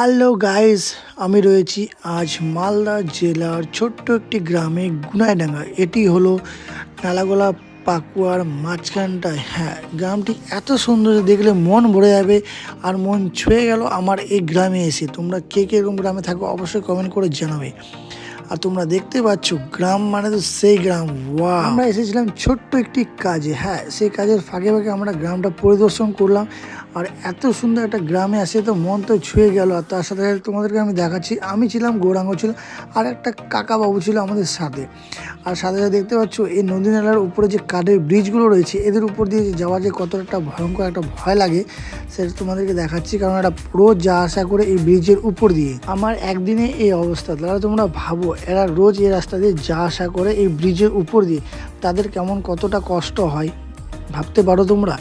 Hello guys আমি রয়েছি আজ মালদা জেলার ছোট্ট একটি গ্রামে গুনাইডাঙ্গা। এটি হলো নালাগোলা পাকুয়ার মাঝখানটায়। হ্যাঁ গ্রামটি এত সুন্দর দেখলে মন ভরে যাবে আর মন ছুঁয়ে গেল আমার এই গ্রামে এসে। তোমরা কে কে এরকম গ্রামে থাকো অবশ্যই কমেন্ট করে জানাবে। আর তোমরা দেখতে পাচ্ছ, গ্রাম মানে তো সেই গ্রাম। ওয়া আমরা এসেছিলাম ছোট্ট একটি কাজে। হ্যাঁ সেই কাজের ফাঁকে ফাঁকে আমরা গ্রামটা পরিদর্শন করলাম। আর এত সুন্দর একটা গ্রামে আসে তো মন তো ছুঁয়ে গেল। আর তার সাথে সাথে তোমাদেরকে আমি দেখাচ্ছি, আমি ছিলাম গৌরাঙ্গ ছিল, আর একটা কাকা বাবু ছিল আমাদের সাথে। আর সাথে সাথে দেখতে পাচ্ছ, এই নদী নালার উপরে যে কাঠের ব্রিজগুলো রয়েছে, এদের উপর দিয়ে যাওয়া যে কত একটা ভয়ঙ্কর একটা ভয় লাগে, সেটা তোমাদেরকে দেখাচ্ছি, কারণ এটা রোজ যা আসা করে এই ব্রিজের উপর দিয়ে। আমার একদিনে এই অবস্থা, তাহলে তোমরা ভাবো, এরা রোজ এই রাস্তা দিয়ে যা আসা করে এই ব্রিজের উপর দিয়ে, তাদের কেমন কতটা কষ্ট হয়, ভাবতে পারো তোমরা?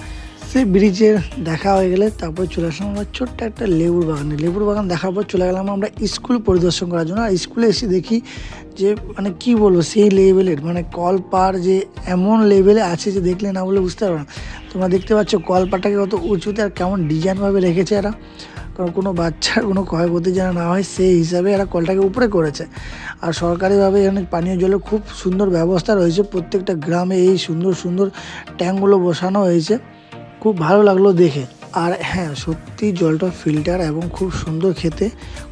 সেই ব্রিজের দেখা হয়ে গেলে তারপরে চলে আসলাম আমরা ছোট্ট একটা লেবুর বাগানে। লেবুর বাগান দেখার পর চলে গেলাম আমরা স্কুল পরিদর্শন করার জন্য। আর স্কুলে এসে দেখি যে মানে কি বলব, সেই লেভেলের মানে কলপার যে এমন লেভেলে আছে যে দেখলে না বলে বুঝতে পারবে না। তোমরা দেখতে পাচ্ছ কলপারটাকে কত উঁচুতে আর কেমন ডিজাইনভাবে রেখেছে এরা। কারণ কোনো বাচ্চার কোনো ক্ষয়ক্ষতি যেন না হয়, সেই হিসাবে এরা কলটাকে উপরে করেছে। আর সরকারিভাবে এখানে পানীয় জলের খুব সুন্দর ব্যবস্থা রয়েছে। প্রত্যেকটা গ্রামে এই সুন্দর সুন্দর ট্যাঙ্কগুলো বসানো হয়েছে। খুব ভালো লাগল দেখে। আর হ্যাঁ সত্যি জলটা ফিল্টার এবং খুব সুন্দর খেতে,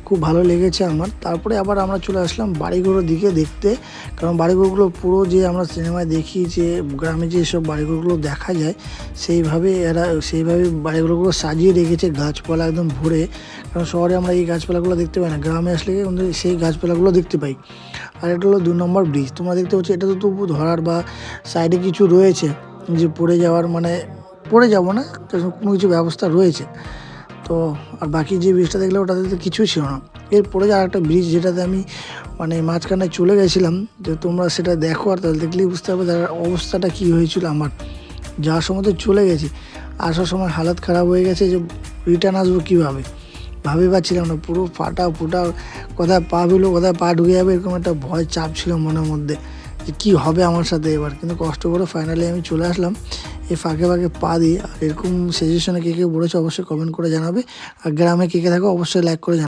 খুব ভালো লেগেছে আমার। তারপরে আবার আমরা চলে আসলাম বাড়িঘরের দিকে দেখতে। কারণ বাড়িঘরগুলো পুরো যে আমরা সিনেমায় দেখি যে, গ্রামে যে সব বাড়িঘরগুলো দেখা যায়, সেইভাবে এরা, সেইভাবে বাড়িঘরগুলো সাজিয়ে রেখেছে গাছপালা একদম ভরে। কারণ শহরে আমরা এই গাছপালাগুলো দেখতে পাই না। গ্রামে আসলে সেই গাছপালাগুলো দেখতে পাই। আর এটা হলো দু নম্বর ব্রিজ তোমরা দেখতে পাচ্ছ, এটা তো তবু ধরার বা সাইডে কিছু রয়েছে যে পড়ে যাওয়ার মানে পড়ে যাব না কোনো কিছু ব্যবস্থা রয়েছে। তো আর বাকি যে ব্রিজটা দেখলে ওটাতে তো কিছুই ছিল না। এরপরে যে আরেকটা ব্রিজ যেটাতে আমি মানে মাঝখানে চলে গেছিলাম, যে তোমরা সেটা দেখো আর তাহলে দেখলেই বুঝতে পারবে তার অবস্থাটা কী হয়েছিল আমার। যাওয়ার সময় তো চলে গেছি, আসার সময় হালত খারাপ হয়ে গেছে যে রিটার্ন আসব কীভাবে? ভাবে পাচ্ছিলাম না, পুরো ফাটা ফুটা কোথায় পা বিলো কোথায় পা ঢুকে যাবে এরকম একটা ভয় চাপ ছিল মনের মধ্যে, যে কী হবে আমার সাথে এবার। কিন্তু কষ্ট করে ফাইনালি আমি চলে আসলাম। এই ফাঁকে ফাঁকে পা দিয়ে। আর এরকম সাজেশনে কে কে বলেছে অবশ্যই কমেন্ট করে জানাবে। আর গ্রামে কে কে থাকো অবশ্যই লাইক করে জানাবে।